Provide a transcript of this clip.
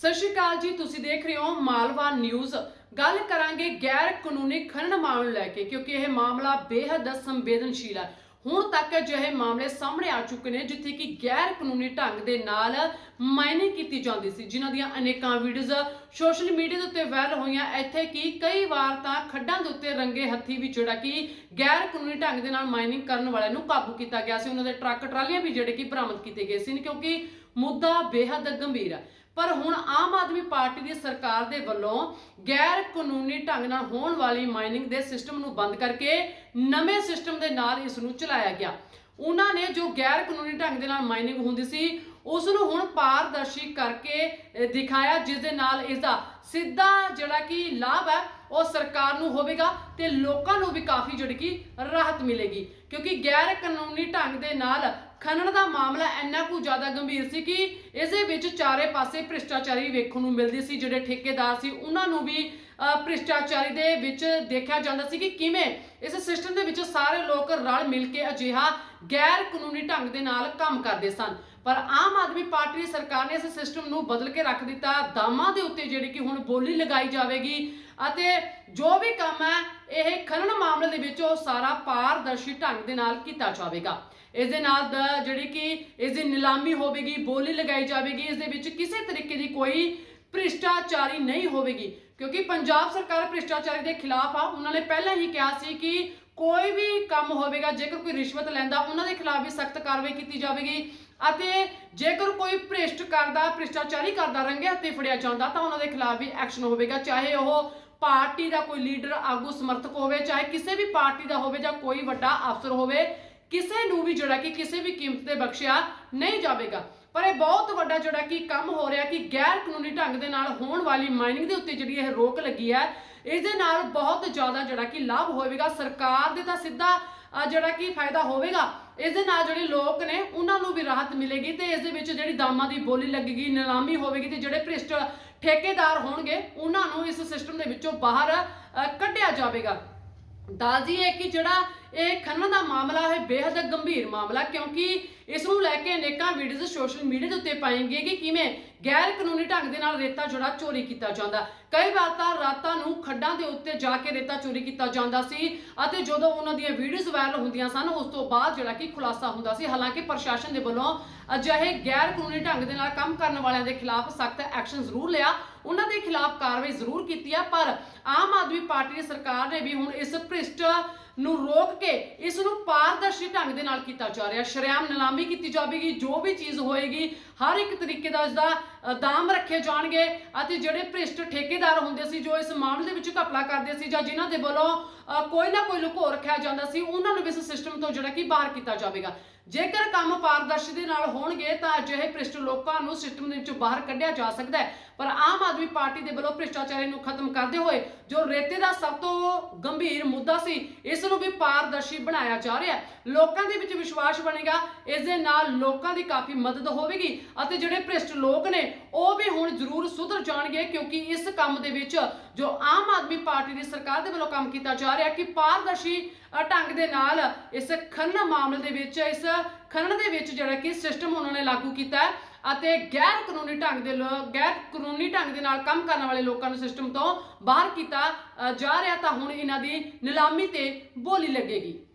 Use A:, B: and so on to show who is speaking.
A: ਸਤਿ ਸ਼੍ਰੀ ਅਕਾਲ ਜੀ, ਤੁਸੀਂ ਦੇਖ ਰਹੇ ਹੋ ਮਾਲਵਾ ਨਿਊਜ਼। ਗੱਲ ਕਰਾਂਗੇ ਗੈਰ ਕਾਨੂੰਨੀ ਖਨਨ ਮਾਮਲੇ ਲੈ ਕੇ, ਕਿਉਂਕਿ ਇਹ ਮਾਮਲਾ ਬੇਹੱਦ ਸੰਵੇਦਨਸ਼ੀਲ ਹੈ। ਹੁਣ ਤੱਕ ਅਜਿਹੇ ਮਾਮਲੇ ਸਾਹਮਣੇ ਆ ਚੁੱਕੇ ਨੇ, ਜਿੱਥੇ ਕਿ ਗੈਰ ਕਾਨੂੰਨੀ ਢੰਗ ਦੇ ਨਾਲ ਮਾਈਨਿੰਗ ਕੀਤੀ ਜਾਂਦੀ ਸੀ, ਜਿਨ੍ਹਾਂ ਦੀਆਂ ਅਨੇਕਾਂ ਵੀਡੀਓਜ਼ ਸੋਸ਼ਲ ਮੀਡੀਆ ਦੇ ਉੱਤੇ ਵਾਇਰਲ ਹੋਈਆਂ। ਇੱਥੇ ਕਿ ਕਈ ਵਾਰ ਤਾਂ ਖੱਡਾਂ ਦੇ ਉੱਤੇ ਰੰਗੇ ਹੱਥੀ ਵੀ, ਜਿਹੜਾ ਕਿ ਗੈਰ ਕਾਨੂੰਨੀ ਢੰਗ ਦੇ ਨਾਲ ਮਾਈਨਿੰਗ ਕਰਨ ਵਾਲਿਆਂ ਨੂੰ ਕਾਬੂ ਕੀਤਾ ਗਿਆ ਸੀ। ਉਹਨਾਂ ਦੇ ਟਰੱਕ ਟਰਾਲੀਆਂ ਵੀ, ਜਿਹੜੇ ਕਿ ਬਰਾਮਦ ਕੀਤੇ ਗਏ ਸੀ, ਕਿਉਂਕਿ ਮੁੱਦਾ ਬੇਹੱਦ ਗੰਭੀਰ ਹੈ। ਪਰ ਹੁਣ ਆਮ ਆਦਮੀ ਪਾਰਟੀ ਦੀ ਸਰਕਾਰ ਦੇ ਵੱਲੋਂ ਗੈਰ ਕਾਨੂੰਨੀ ਢੰਗ ਨਾਲ ਹੋਣ ਵਾਲੀ ਮਾਈਨਿੰਗ ਦੇ ਸਿਸਟਮ ਨੂੰ ਬੰਦ ਕਰਕੇ ਨਵੇਂ ਸਿਸਟਮ ਦੇ ਨਾਲ ਇਸ ਨੂੰ ਚਲਾਇਆ ਗਿਆ। ਉਹਨਾਂ ਨੇ ਜੋ ਗੈਰ ਕਾਨੂੰਨੀ ਢੰਗ ਦੇ ਨਾਲ ਮਾਈਨਿੰਗ ਹੁੰਦੀ ਸੀ ਉਸ ਨੂੰ ਹੁਣ ਪਾਰਦਰਸ਼ੀ ਕਰਕੇ ਦਿਖਾਇਆ, ਜਿਸ ਦੇ ਨਾਲ ਇਸ ਦਾ ਸਿੱਧਾ ਜਿਹੜਾ ਕਿ ਲਾਭ ਹੈ, ਉਹ ਸਰਕਾਰ ਨੂੰ ਹੋਵੇਗਾ ਤੇ ਲੋਕਾਂ ਨੂੰ ਵੀ ਕਾਫੀ ਜਿਹੜੀ ਕਿ ਰਾਹਤ ਮਿਲੇਗੀ। ਕਿਉਂਕਿ ਗੈਰ ਕਾਨੂੰਨੀ ਢੰਗ ਦੇ ਨਾਲ ਖਨਨ ਦਾ ਮਾਮਲਾ ਇੰਨਾ ਕੁ ਜ਼ਿਆਦਾ ਗੰਭੀਰ ਸੀ ਕਿ ਇਸ ਦੇ ਵਿੱਚ ਚਾਰੇ ਪਾਸੇ ਭ੍ਰਿਸ਼ਟਾਚਾਰੀ ਵੇਖਣ ਨੂੰ ਮਿਲਦੀ ਸੀ, ਜਿਹੜੇ ਠੇਕੇਦਾਰ ਸੀ, ਉਹਨਾਂ ਨੂੰ ਵੀ ਭ੍ਰਿਸ਼ਟਾਚਾਰੀ ਦੇ ਵਿੱਚ ਦੇਖਿਆ ਜਾਂਦਾ ਸੀ ਕਿ ਕਿਵੇਂ ਇਸ ਸਿਸਟਮ ਦੇ ਵਿੱਚ ਸਾਰੇ ਲੋਕ ਰਲ ਮਿਲ ਕੇ ਅਜਿਹਾ ਗੈਰ ਕਾਨੂੰਨੀ ਢੰਗ ਦੇ ਨਾਲ ਕੰਮ ਕਰਦੇ ਸਨ। ਪਰ ਆਮ ਆਦਮੀ ਪਾਰਟੀ ਦੀ ਸਰਕਾਰ ਨੇ ਇਸ ਸਿਸਟਮ ਨੂੰ ਬਦਲ ਕੇ ਰੱਖ ਦਿੱਤਾ। ਦਾਮਾਂ ਦੇ ਉੱਤੇ ਜਿਹੜੀ ਕਿ ਹੁਣ ਬੋਲੀ ਲਗਾਈ ਜਾਵੇਗੀ ਅਤੇ ਜੋ ਵੀ ਕੰਮ ਹੈ, ਇਹ ਖਨਨ ਮਾਮਲੇ ਦੇ ਵਿੱਚ ਉਹ ਸਾਰਾ ਪਾਰਦਰਸ਼ੀ ਢੰਗ ਦੇ ਨਾਲ ਕੀਤਾ ਜਾਵੇਗਾ। ਇਸ ਦੇ ਨਾਲ ਦ- ਜਿਹੜੀ ਕਿ ਇਸ ਦੀ ਨਿਲਾਮੀ ਹੋਵੇਗੀ, ਬੋਲੀ ਲਗਾਈ ਜਾਵੇਗੀ। ਇਸ ਦੇ ਵਿੱਚ ਕਿਸੇ ਤਰੀਕੇ ਦੀ ਕੋਈ ਭ੍ਰਿਸ਼ਟਾਚਾਰੀ ਨਹੀਂ ਹੋਵੇਗੀ, ਕਿਉਂਕਿ ਪੰਜਾਬ ਸਰਕਾਰ ਭ੍ਰਿਸ਼ਟਾਚਾਰੀ ਦੇ ਖਿਲਾਫ ਆ। ਉਹਨਾਂ ਨੇ ਪਹਿਲਾਂ ਹੀ ਕਿਹਾ ਸੀ ਕਿ ਕੋਈ ਵੀ ਕੰਮ ਹੋਵੇਗਾ, ਜੇਕਰ ਕੋਈ ਰਿਸ਼ਵਤ ਲੈਂਦਾ, ਉਹਨਾਂ ਦੇ ਖਿਲਾਫ ਵੀ ਸਖਤ ਕਾਰਵਾਈ ਕੀਤੀ ਜਾਵੇਗੀ। ਅਤੇ ਜੇਕਰ ਕੋਈ ਭ੍ਰਿਸ਼ਟ ਕਰਦਾ, ਭ੍ਰਿਸ਼ਟਾਚਾਰੀ ਕਰਦਾ, ਰੰਗੇ ਹੱਥੇ ਫੜਿਆ ਜਾਂਦਾ, ਤਾਂ ਉਹਨਾਂ ਦੇ ਖਿਲਾਫ ਵੀ ਐਕਸ਼ਨ ਹੋਵੇਗਾ। ਚਾਹੇ ਉਹ ਪਾਰਟੀ ਦਾ ਕੋਈ ਲੀਡਰ, ਆਗੂ, ਸਮਰਥਕ ਹੋਵੇ, ਚਾਹੇ ਕਿਸੇ ਵੀ ਪਾਰਟੀ ਦਾ ਹੋਵੇ ਜਾਂ ਕੋਈ ਵੱਡਾ ਅਫਸਰ ਹੋਵੇ, ਕਿਸੇ ਨੂੰ ਵੀ ਜਿਹੜਾ ਕਿ ਕਿਸੇ ਵੀ ਕੀਮਤ ਤੇ ਬਖਸ਼ਿਆ ਨਹੀਂ ਜਾਵੇਗਾ। ਪਰ ਇਹ ਬਹੁਤ ਵੱਡਾ ਜਿਹੜਾ ਕਿ ਕੰਮ ਹੋ ਰਿਹਾ ਕਿ ਗੈਰ ਕਾਨੂੰਨੀ ਢੰਗ ਦੇ ਨਾਲ ਹੋਣ ਵਾਲੀ ਮਾਈਨਿੰਗ ਦੇ ਉੱਤੇ ਜਿਹੜੀ ਇਹ ਰੋਕ ਲੱਗੀ ਹੈ ਇਸ ਦੇ ਨਾਲ ਬਹੁਤ ਜ਼ਿਆਦਾ ਜਿਹੜਾ ਕਿ ਲਾਭ ਹੋਵੇਗਾ। ਸਰਕਾਰ ਦੇ ਤਾਂ ਸਿੱਧਾ ਜਿਹੜਾ ਕਿ ਫਾਇਦਾ ਹੋਵੇਗਾ। ਇਸ ਦੇ ਨਾਲ ਜਿਹੜੇ ਲੋਕ ਨੇ ਵੀ ਰਾਹਤ ਮਿਲੇਗੀ ਤੇ ਇਸ ਦੇ ਵਿੱਚ ਜਿਹੜੀ ਦਾਮਾਂ ਦੀ ਬੋਲੀ ਲੱਗੇਗੀ ਨਿਲਾਮੀ ਹੋਵੇਗੀ ਤੇ ਜਿਹੜੇ ਭ੍ਰਿਸ਼ਟ ਠੇਕੇਦਾਰ ਹੋਣਗੇ ਉਹਨਾਂ ਨੂੰ ਇਸ ਸਿਸਟਮ ਦੇ ਵਿੱਚੋਂ ਬਾਹਰ ਅਹ, ਕੱਢਿਆ ਜਾਵੇਗਾ। ਦਾਜੀ ਹੈ ਕਿ ਜਿਹੜਾ ਇਹ ਖਨਨ ਦਾ ਮਾਮਲਾ ਹੈ ਬੇहद ਗੰਭੀਰ ਮਾਮਲਾ, ਕਿਉਂਕਿ ਇਸ ਨੂੰ ਲੈ ਕੇ ਅਨੇਕਾਂ ਵੀਡੀਓਜ਼ ਸੋਸ਼ਲ ਮੀਡੀਆ ਦੇ ਉੱਤੇ ਪਾਏਂਗੇ ਕਿ ਕਿਵੇਂ ਗੈਰ ਕਾਨੂੰਨੀ ਢੰਗ ਦੇ ਨਾਲ ਰੇਤਾ ਜਿਹੜਾ ਚੋਰੀ ਕੀਤਾ ਜਾਂਦਾ। ਕਈ ਵਾਰ ਤਾਂ ਰਾਤਾਂ ਨੂੰ ਖੱਡਾਂ ਦੇ ਉੱਤੇ ਜਾ ਕੇ ਰੇਤਾ ਚੋਰੀ ਕੀਤਾ ਜਾਂਦਾ ਸੀ ਅਤੇ ਜਦੋਂ ਉਹਨਾਂ ਦੀਆਂ ਵੀਡੀਓਜ਼ ਵਾਇਰਲ ਹੁੰਦੀਆਂ ਸਨ, ਉਸ ਤੋਂ ਬਾਅਦ ਜਿਹੜਾ ਕਿ ਖੁਲਾਸਾ ਹੁੰਦਾ ਸੀ। ਹਾਲਾਂਕਿ ਪ੍ਰਸ਼ਾਸਨ ਦੇ ਵੱਲੋਂ ਅਜਿਹੇ ਗੈਰ ਕਾਨੂੰਨੀ ਢੰਗ ਦੇ ਨਾਲ ਕੰਮ ਕਰਨ ਵਾਲਿਆਂ ਦੇ ਖਿਲਾਫ ਸਖਤ ਐਕਸ਼ਨ ਜ਼ਰੂਰ ਲਿਆ। ਉਹਨਾਂ ਦੇ ਖਿਲਾਫ ਕਾਰਵਾਈ ਜ਼ਰੂਰ ਕੀਤੀ ਆ, ਪਰ ਆਮ ਆਦਮੀ ਪਾਰਟੀ ਦੀ ਸਰਕਾਰ ਨੇ ਵੀ ਹੁਣ ਇਸ ਭ੍ਰਿਸ਼ਟ ਨੂੰ ਰੋਕ ਕੇ ਇਸ ਨੂੰ ਪਾਰਦਰਸ਼ੀ ਢੰਗ ਦੇ ਨਾਲ ਕੀਤਾ ਜਾ ਰਿਹਾ। ਸ਼ਰੇਆਮ ਨਿਲਾਮੀ ਕੀਤੀ ਜਾਵੇਗੀ, ਜੋ ਵੀ ਚੀਜ਼ ਹੋਏਗੀ, ਹਰ ਇੱਕ ਤਰੀਕੇ ਦਾ ਇਸ ਦਾ ਦਾਮ ਰੱਖੇ ਜਾਣਗੇ ਅਤੇ ਜਿਹੜੇ ਭ੍ਰਿਸ਼ਟ ਠੇਕੇਦਾਰ ਹੁੰਦੇ ਸੀ, ਜੋ ਇਸ ਮਾਮਲੇ ਦੇ ਵਿੱਚ ਘਪਲਾ ਕਰਦੇ ਸੀ ਜਾਂ ਜਿਨ੍ਹਾਂ ਦੇ ਵੱਲੋਂ ਕੋਈ ਨਾ ਕੋਈ ਲੁਕੋ ਰੱਖਿਆ ਜਾਂਦਾ ਸੀ, ਉਹਨਾਂ ਨੂੰ ਵੀ ਇਸ ਸਿਸਟਮ ਤੋਂ ਜਿਹੜਾ ਕਿ ਬਾਹਰ ਕੀਤਾ ਜਾਵੇਗਾ। ਜੇਕਰ ਕੰਮ ਪਾਰਦਰਸ਼ੀ ਦੇ ਨਾਲ ਹੋਣਗੇ, ਤਾਂ ਅਜਿਹੇ ਭ੍ਰਿਸ਼ਟ ਲੋਕਾਂ ਨੂੰ ਸਿਸਟਮ ਦੇ ਵਿੱਚੋਂ ਬਾਹਰ ਕੱਢਿਆ ਜਾ ਸਕਦਾ ਹੈ। ਪਰ ਆਮ ਆਦਮੀ ਪਾਰਟੀ ਦੇ ਵੱਲੋਂ ਭ੍ਰਿਸ਼ਟਾਚਾਰੀ ਨੂੰ ਖਤਮ ਕਰਦੇ ਹੋਏ ਜੋ ਰੇਤੇ ਦਾ ਸਭ ਤੋਂ ਗੰਭੀਰ ਮੁੱਦਾ ਸੀ, ਇਸ ਨੂੰ ਵੀ ਪਾਰਦਰਸ਼ੀ ਬਣਾਇਆ ਜਾ ਰਿਹਾ ਹੈ। ਲੋਕਾਂ ਦੇ ਵਿੱਚ ਵਿਸ਼ਵਾਸ ਬਣੇਗਾ, ਇਸ ਦੇ ਨਾਲ ਲੋਕਾਂ ਦੀ ਕਾਫੀ ਮਦਦ ਹੋਵੇਗੀ ਅਤੇ ਜਿਹੜੇ ਭ੍ਰਿਸ਼ਟ ਲੋਕ ਨੇ, ਉਹ ਵੀ ਹੁਣ ਜ਼ਰੂਰ ਸੁਧਰ ਜਾਣਗੇ ਕਿਉਂਕਿ ਇਸ ਕੰਮ ਦੇ ਵਿੱਚ ਜੋ ਆਮ ਆਦਮੀ ਪਾਰਟੀ ਦੀ ਸਰਕਾਰ ਦੇ ਵੱਲੋਂ ਕੰਮ ਕੀਤਾ ਜਾ ਰਿਹਾ ਕਿ ਪਾਰਦਰਸ਼ੀ ਢੰਗ ਦੇ ਨਾਲ ਇਸ ਖਨਨ ਮਾਮਲੇ ਦੇ ਵਿੱਚ, ਇਸ ਖਨਨ ਦੇ ਵਿੱਚ ਜਿਹੜਾ ਕਿ ਸਿਸਟਮ ਉਹਨਾਂ ਨੇ ਲਾਗੂ ਕੀਤਾ ਹੈ। ਅਤੇ ਗੈਰ ਕਾਨੂੰਨੀ ਢੰਗ ਦੇ ਲੋ- ਗੈਰ ਕਾਨੂੰਨੀ ਢੰਗ ਦੇ ਨਾਲ ਕੰਮ ਕਰਨ ਵਾਲੇ ਲੋਕਾਂ ਨੂੰ ਸਿਸਟਮ ਤੋਂ ਬਾਹਰ ਕੀਤਾ ਜਾ ਰਿਹਾ ਤਾਂ ਹੁਣ ਇਹਨਾਂ ਦੀ ਨਿਲਾਮੀ ਤੇ ਬੋਲੀ ਲੱਗੇਗੀ।